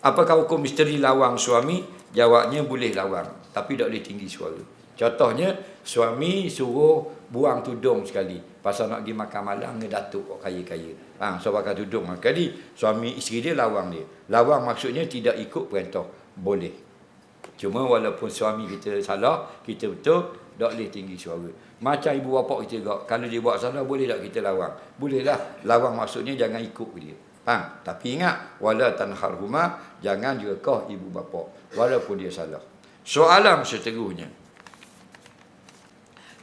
Apakah hukum isteri lawang suami? Jawabnya boleh lawang. Tapi tak boleh tinggi suara. Contohnya, suami suruh buang tudung sekali. Pasal nak pergi makan malam dengan datuk kok kaya-kaya. Ha, so pakai tudung. Kali suami isteri dia lawang dia. Lawang maksudnya tidak ikut perintah. Boleh. Cuma walaupun suami kita salah, kita betul, tak boleh tinggi suara. Macam ibu bapa kita juga. Kalau dia buat salah, boleh tak kita lawang? Bolehlah. Lawang maksudnya jangan ikut dia. Ha, tapi ingat, wala tanharhuma, jangan juga kau ibu bapa. Walaupun dia salah. Soalan seterusnya.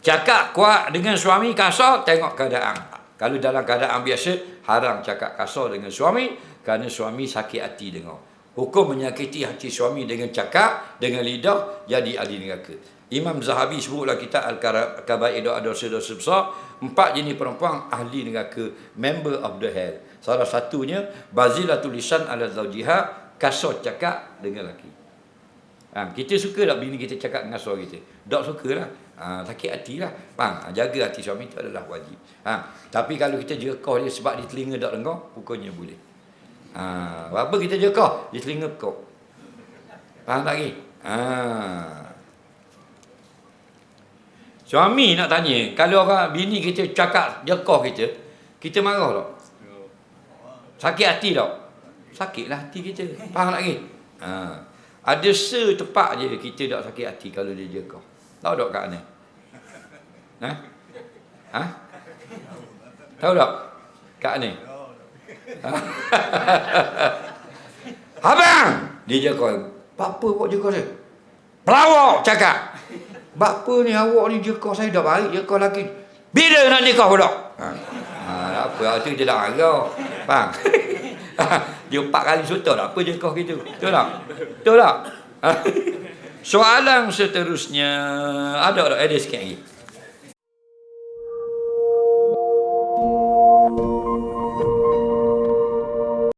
Cakap kuat dengan suami kasar, tengok keadaan. Kalau dalam keadaan biasa, haram cakap kasar dengan suami, kerana suami sakit hati dengar. Hukum menyakiti hati suami dengan cakap, dengan lidah, jadi ahli neraka. Imam Zahabi sebutlah kita Al-Kabair doa dosa-dosa besar, empat jenis perempuan ahli neraka, member of the hell. Salah satunya, bazilatul lisan ala zawjiha, kasar cakap dengan lelaki. Ha, kita suka tak bini kita cakap dengan suami kita? Tak suka lah. Ha, sakit hati lah. Ha, jaga hati suami itu adalah wajib. Ha, tapi kalau kita jekah dia sebab di telinga tak dengar, hukumnya boleh. Ha, apa kita jekah? Di telinga kau. Faham tak lagi? Ha. Suami nak tanya, kalau orang bini kita cakap jekah kita, kita marah tak? Sakit hati tak? Sakitlah hati kita. Faham lagi? Ha. Ada setepak je kita tak sakit hati kalau dia jekah. Tahu tak kat ni? Ha? Ha? Tahu tak? Kat ni? Ha? Abang! Dia jekah. Apa buat jekah saya? Pelawak cakap. Bapa ni awak ni jekah saya dah baik jekah lagi. Bila nak nikah pula? Ha. Ha, apa tu dia dah marah. Faham? dia empat kali suta tak apa jekah gitu. Betul tak? Betul tak? Soalan seterusnya ada tak ada sikit lagi.